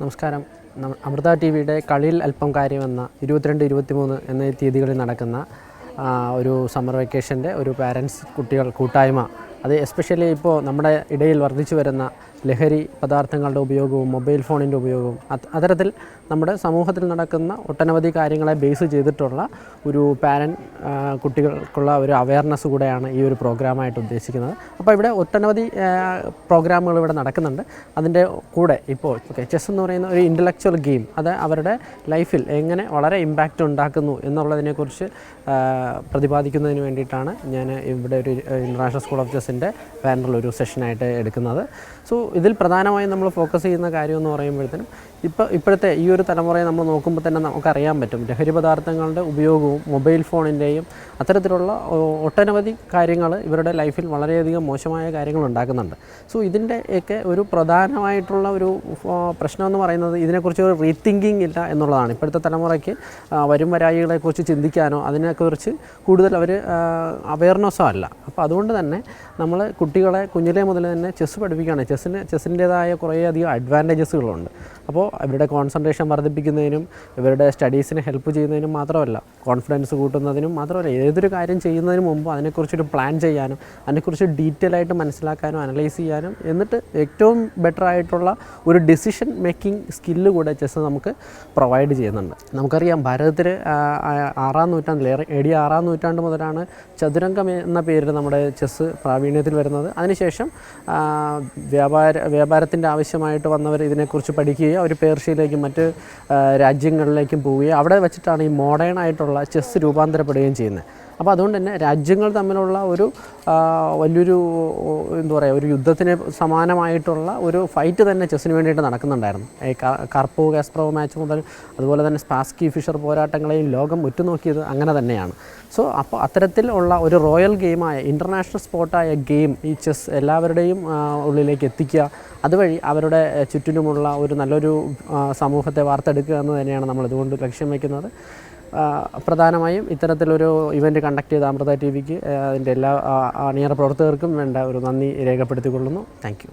നമസ്കാരം. അമൃത ടി വിയുടെ കളിയിൽ അല്പം കാര്യമെന്ന ഇരുപത്തിരണ്ട് ഇരുപത്തിമൂന്ന് എന്ന തീയതികളിൽ നടക്കുന്ന ഒരു സമ്മർ വെക്കേഷന്റെ ഒരു പാരൻസ് കുട്ടികൾ കൂട്ടായ്മ അത് എസ്പെഷ്യലി ഇപ്പോൾ നമ്മുടെ ഇടയിൽ വർദ്ധിച്ചു വരുന്ന ലഹരി പദാർത്ഥങ്ങളുടെ ഉപയോഗവും മൊബൈൽ ഫോണിന്റെ ഉപയോഗവും അത് അത്തരത്തിൽ നമ്മുടെ സമൂഹത്തിൽ നടക്കുന്ന ഒട്ടനവധി കാര്യങ്ങളെ ബേസ് ചെയ്തിട്ടുള്ള ഒരു പാരൻ കുട്ടികൾക്കുള്ള ഒരു അവയർനെസ് കൂടെയാണ് ഈ ഒരു പ്രോഗ്രാമായിട്ട് ഉദ്ദേശിക്കുന്നത്. അപ്പോൾ ഇവിടെ ഒട്ടനവധി പ്രോഗ്രാമുകൾ ഇവിടെ നടക്കുന്നുണ്ട്. അതിന്റെ കൂടെ ഇപ്പോൾ ഓക്കെ ചെസ് എന്ന് പറയുന്ന ഒരു ഇന്റലക്ച്വൽ ഗെയിം അത് അവരുടെ ലൈഫിൽ എങ്ങനെ വളരെ ഇമ്പാക്റ്റ് ഉണ്ടാക്കുന്നു എന്നുള്ളതിനെക്കുറിച്ച് പ്രതിപാദിക്കുന്നതിന് വേണ്ടിയിട്ടാണ് ഞാൻ ഇവിടെ ഒരു ഇന്റർനാഷണൽ സ്കൂൾ ഓഫ് ചെസ്സിന്റെ പാനൽ ഒരു സെഷനായിട്ട് എടുക്കുന്നത്. സോ ഇതിൽ പ്രധാനമായും നമ്മൾ ഫോക്കസ് ചെയ്യുന്ന കാര്യം എന്ന് പറയുമ്പോഴത്തേനും ഇപ്പോൾ ഇപ്പോഴത്തെ ഈ ഒരു തലമുറയെ നമ്മൾ നോക്കുമ്പോൾ തന്നെ നമുക്കറിയാൻ പറ്റും. ലഹരി പദാർത്ഥങ്ങളുടെ ഉപയോഗവും മൊബൈൽ ഫോണിന്റെയും അത്തരത്തിലുള്ള ഒട്ടനവധി കാര്യങ്ങൾ ഇവരുടെ ലൈഫിൽ വളരെയധികം മോശമായ കാര്യങ്ങൾ ഉണ്ടാക്കുന്നുണ്ട്. സോ ഇതിന്റെയൊക്കെ ഒരു പ്രധാനമായിട്ടുള്ള ഒരു പ്രശ്നം എന്ന് പറയുന്നത് ഇതിനെക്കുറിച്ച് ഒരു റീതിങ്കിങ് ഇല്ല എന്നുള്ളതാണ്. ഇപ്പോഴത്തെ തലമുറയ്ക്ക് വരും വരായികളെക്കുറിച്ച് ചിന്തിക്കാനോ അതിനെക്കുറിച്ച് കൂടുതൽ അവർ അവയർനെസ്സോ അല്ല. അപ്പോൾ അതുകൊണ്ട് തന്നെ നമ്മൾ കുട്ടികളെ കുഞ്ഞിലെ മുതൽ തന്നെ ചെസ്സ് പഠിപ്പിക്കുകയാണ്. ചെസ്സിന് ചെസ്സിന്റേതായ കുറേയധികം അഡ്വാന്റേജസുകളുണ്ട് അപ്പോൾ ഇവരുടെ കോൺസെൻട്രേഷൻ വർദ്ധിപ്പിക്കുന്നതിനും ഇവരുടെ സ്റ്റഡീസിന് ഹെൽപ്പ് ചെയ്യുന്നതിനും മാത്രമല്ല കോൺഫിഡൻസ് കൂട്ടുന്നതിനും മാത്രമല്ല ഏതൊരു കാര്യം ചെയ്യുന്നതിന് മുമ്പ് അതിനെക്കുറിച്ചൊരു പ്ലാൻ ചെയ്യാനും അതിനെക്കുറിച്ച് ഡീറ്റെയിൽ ആയിട്ട് മനസ്സിലാക്കാനും അനലൈസ് ചെയ്യാനും എന്നിട്ട് ഏറ്റവും ബെറ്റർ ആയിട്ടുള്ള ഒരു ഡിസിഷൻ മേക്കിംഗ് സ്കില്ല് കൂടെ ചെസ്സ് നമുക്ക് പ്രൊവൈഡ് ചെയ്യുന്നുണ്ട്. നമുക്കറിയാം ഭാരതത്തിൽ ആറാം നൂറ്റാണ്ടിൽ എ ഡി ആറാം നൂറ്റാണ്ട് മുതലാണ് ചതുരംഗം എന്ന പേരിൽ നമ്മുടെ ചെസ്സ് പ്രാവീണ്യത്തിൽ വരുന്നത്. അതിനുശേഷം വ്യാപാര വ്യാപാരത്തിന്റെ ആവശ്യമായിട്ട് വന്നവർ ഇതിനെക്കുറിച്ച് പഠിക്കുകയും അവർ പേർഷ്യയിലേക്കും മറ്റ് രാജ്യങ്ങളിലേക്കും പോവുകയും അവിടെ വെച്ചിട്ടാണ് ഈ മോഡേൺ ആയിട്ടുള്ള ചെസ്സ് രൂപാന്തരപ്പെടുകയും ചെയ്യുന്നത്. അപ്പോൾ അതുകൊണ്ട് തന്നെ രാജ്യങ്ങൾ തമ്മിലുള്ള ഒരു വലിയൊരു എന്താ പറയുക ഒരു യുദ്ധത്തിന് സമാനമായിട്ടുള്ള ഒരു ഫൈറ്റ് തന്നെ ചെസ്സിന് വേണ്ടിയിട്ട് നടക്കുന്നുണ്ടായിരുന്നു. ഈ കർപ്പോ കാസ്പ്രോ മാച്ച് മുതൽ അതുപോലെ തന്നെ സ്പാസ്കി ഫിഷർ പോരാട്ടങ്ങളെയും ലോകം ഉറ്റുനോക്കിയത് അങ്ങനെ തന്നെയാണ്. സോ അപ്പോൾ അത്തരത്തിലുള്ള ഒരു റോയൽ ഗെയിമായ ഇന്റർനാഷണൽ സ്പോർട്ടായ ഗെയിം ഈ ചെസ് എല്ലാവരുടെയും ഉള്ളിലേക്ക് എത്തിക്കുക അതുവഴി അവരുടെ ചുറ്റിനുമുള്ള ഒരു നല്ലൊരു സമൂഹത്തെ വാർത്തെടുക്കുക എന്ന് തന്നെയാണ് നമ്മൾ ഇതുകൊണ്ട് ലക്ഷ്യം വയ്ക്കുന്നത് പ്രധാനമായും ഇത്തരത്തിലൊരു ഇവന്റ് കണ്ടക്ട് ചെയ്ത അമൃത ടി വിക്ക് അതിന്റെ എല്ലാ അണിയറ പ്രവർത്തകർക്കും വേണ്ട ഒരു നന്ദി രേഖപ്പെടുത്തിക്കൊള്ളുന്നു. താങ്ക്